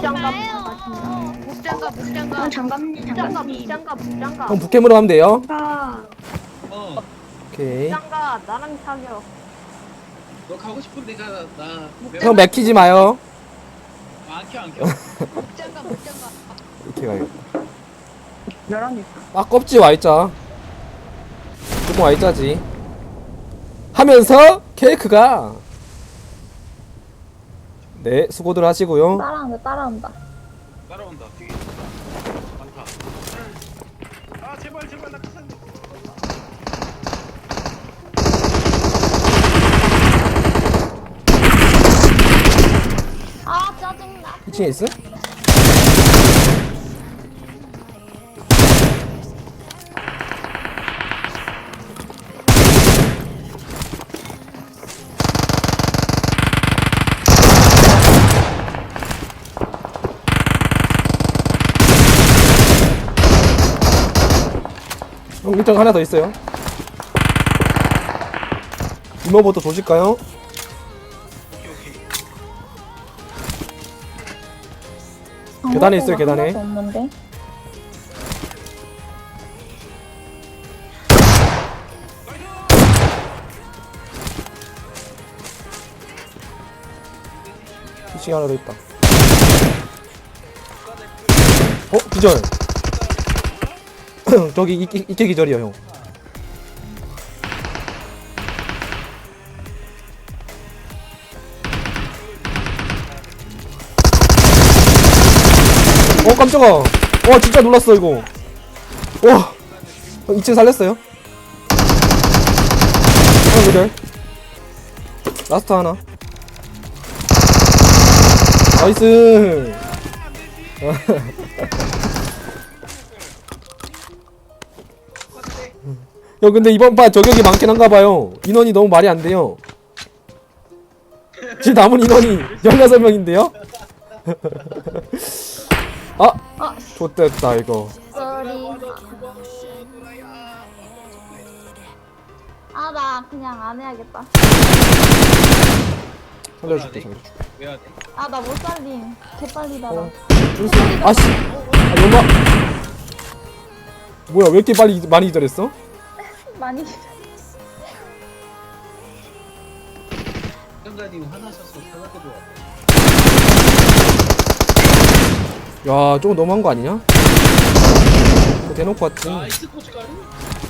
장갑 음. 목장갑 목장갑 아, 장갑님, 장갑님. 목장갑 목장갑 형 북캠으로 하면 돼요. 아, 어, 오케이. 목장갑 나랑 사겨 너 가고 싶은데 가, 나. 형 맥히지 마요. 안 켜, 안 켜. 목장갑 목장갑 이렇게 가요. 열한 아 껍질 Y자. 조금 Y자지. 하면서 케이크가 네 수고들 하시고요. 따라한다. 따라온다. 뒤에 많다. 아, 제발, 제발, 나 끝났네. 아, 짜증나. 2층에 있어? 형 1등 하나 더 있어요. 이모부터 오케이. 계단에 있어요, 계단에. 하나도 없는데. 피싱 하나 더 있다. 어? 기절. 저기 이, 이, 이게 기절이야 형. 어 깜짝아. 와 진짜 놀랐어 이거. 와. 2층 살렸어요. 하나 기절. 라스트 하나. 나이스. 야 근데 이번 판 저격이 많긴 한가 봐요. 인원이 너무 말이 안 돼요. 지금 남은 인원이 16명인데요? 아! 아, 좋됐다 이거. 쏘리. 아, 나 그냥 안 해야겠다. 살려줄게 살려줄게. 왜 해야 돼? 아, 나 못 살림. 개빨리 달아. 어. 아씨! 아 연마! 뭐야 왜 이렇게 빨리 많이 기절했어? 많이. 화나셔서. 야 조금 너무한 거 아니냐? 이거 대놓고 왔지. 나이스 고춧가루?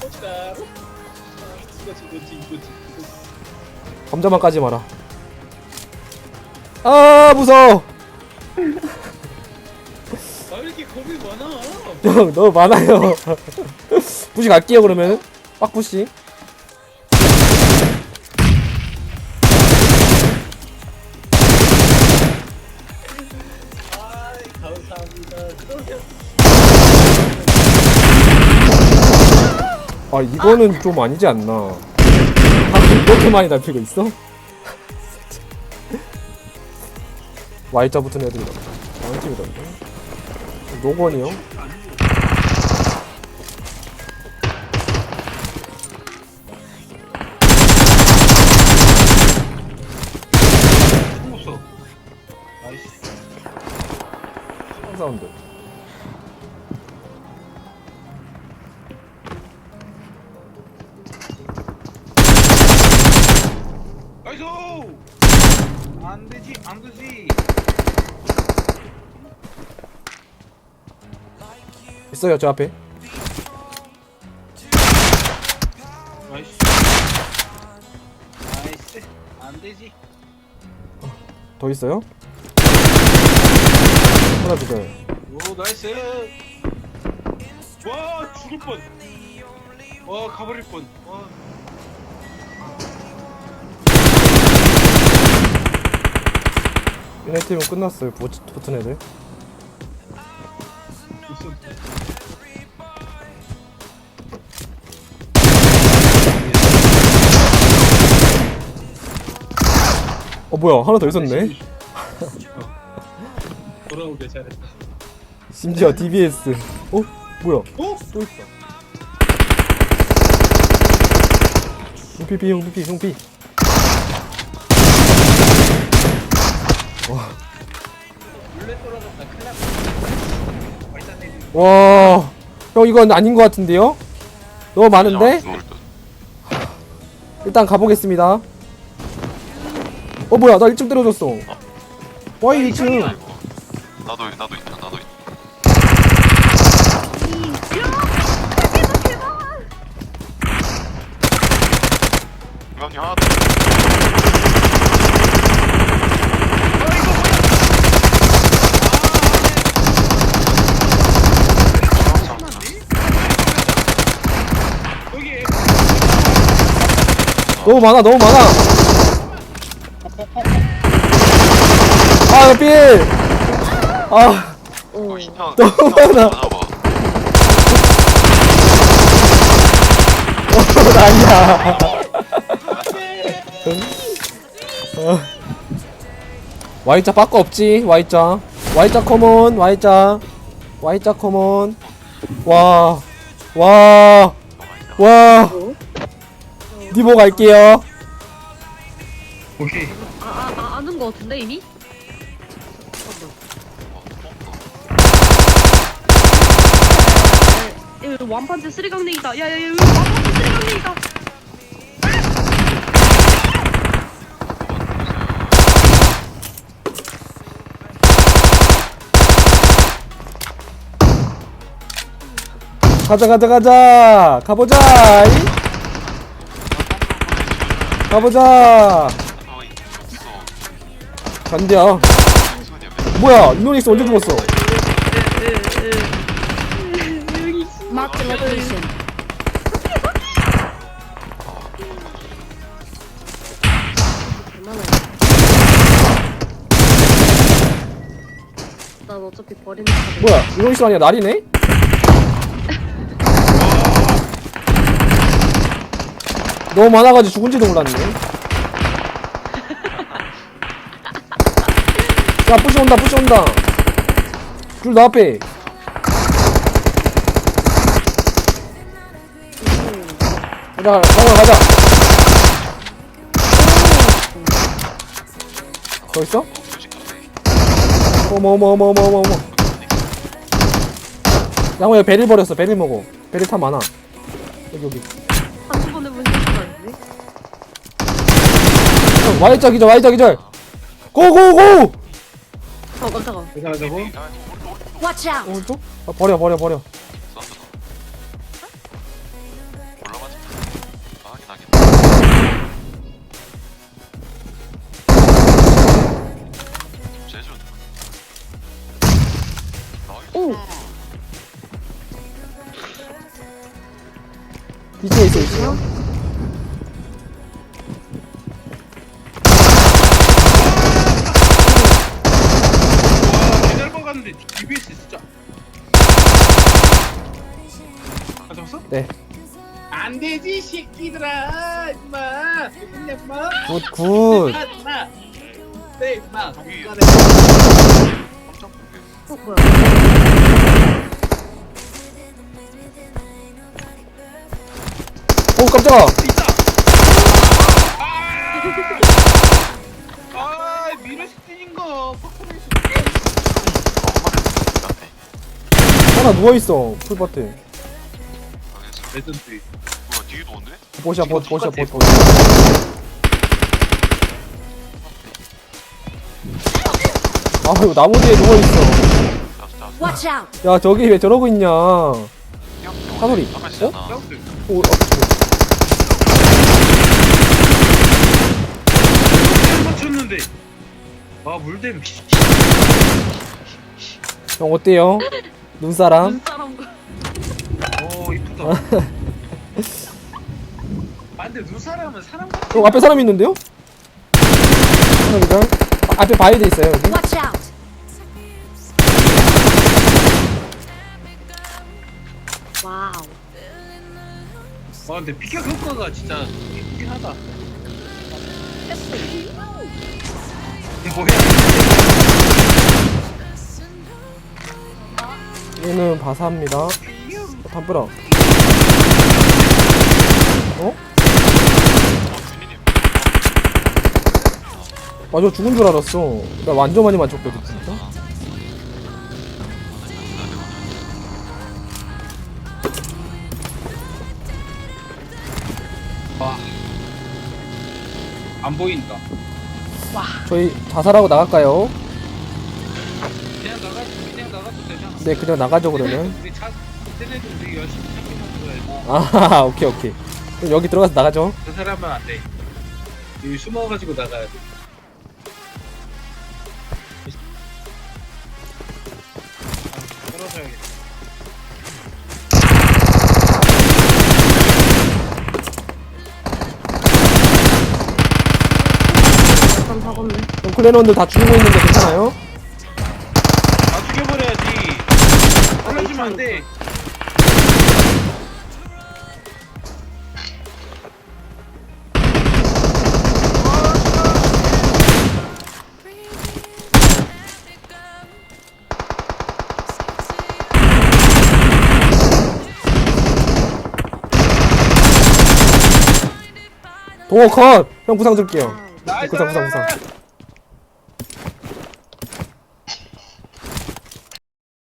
고춧가루? 아, 이거지, 이거지, 이거지, 이거지. 감자만 까지 마라. 아 무서워. 아, 왜 이렇게 겁이 많아? 형 너무 많아요. 부시 갈게요 그러면. 그러면. 아 이거는 좀 아니지 않나. 아 이렇게 많이 잡히고 있어? Y자 붙은 애들이다. 왕팀이던데. 노건이요? 사운드. 나이스! 안 되지, 안 되지. 있어요 저 앞에. 나이스. 나이스. 안 되지. 더 있어요? 하나 주세요. 오, 나이스. 와, 죽을 뻔. 와, 가버릴 뻔. 와. 얘네 팀은 끝났어요. 부- 붙은 애들. 어 뭐야 하나 더 있었네. 돌아오길 잘했다. 심지어 DBS. 어 뭐야? 어? 또 있다. 흉피피 흉피피 흉피. 와 원래 떨어졌다. 큰일 났다. 내리. 와, 형 이건 아닌 것 같은데요? 너무 많은데? 일단 가보겠습니다. 어 뭐야 나 1층 때려줬어. 와이 2층. 나도 나도 있다. 나도 있다. 이건이 하나 너무 많아 너무 많아. 아 필. 아 어, 신형. 너무 많아. 어, 아니야. 어. Y자 빠꺼 없지 Y자 Y자 커먼 Y자 Y자 커먼 와와와 와. 니모 갈게요 오케이. 아, 아, 아는 거 같은데 이미? 완판제 쓰리강냉이다. 야, 야, 야, 여기 완판제 쓰리강냉이다. 가자 가자 가자 가보자 이? 가보자 어, 손이 왜? 뭐야 이노닉스 언제 죽었어 Mark the location. 난 어차피 버리는 거 뭐야 이노닉스 아니야? 날이네? 너무 많아가지고 죽은지도 몰랐네. 야 부시 온다 부시 온다. 줄 나 앞에 가자 가자 가자 더 있어? 어머 어머 어머 어머 어머 어머 양호야 베릴 버렸어 베릴 먹어 베릴 탑 많아 여기 여기 한두 번 해본 실수가 아닌데? 형, Y자 기절 Y자 기절 고고고 어, 깜짝아. 대단하다고? Watch out! 오른쪽? 아, 버려 버려 버려 뒤에 있어 있어 와, 개잘 먹었는데 DBS 진짜. 아, 잡았어? 네 안 되지, 새끼들아. 임마. 임마. 굿굿 임마, 임마. 네, 임마. 깜짝 놀래. 어, 뭐야? 오 깜짝아. 아, 미러시 거. 퍼포먼스. 하나 누워있어 풀밭에. 레전드. 뭐야, 뒤에도 온대? 보 보시야 보 보. 아 이거 나무 뒤에 누워있어. Watch out! 야 저기 왜 저러고 있냐 오 사소리. 어? 사운드. 어, 맞췄는데. 아, 물댐. 형 어때요? 눈사람? 눈사람. 오, 이쁘다. 아, 근데 눈사람은 사람 같아. 어 앞에 사람 있는데요? 하나 기절 아, 앞에 바위도 있어요 여기 Watch out! 와우. 와, 근데 피격 효과가 진짜 있긴 하다. 얘는 바사입니다. 어, 담벼라. 어? 맞아 죽은 줄 알았어. 나 완전 많이 맞췄거든 진짜. 와. 안 보인다. 저희 자살하고 나갈까요? 그냥 나가 그냥 나가도 되잖아. 네 그냥 나가죠 그러면 우리 차 쟤네도 우리 열심히 찾기만 들어야지. 아 오케이 오케이 그럼 여기 들어가서 나가죠 그 사람은 안 돼. 여기 숨어가지고 나가야 돼. 작업네. 그럼 클랜원들 다 죽이고 있는데 괜찮아요? 다 죽여버려야지. 떨어지면 안 돼. 동호 컷! 형 부상 줄게요 나이스! 구상 구상 구상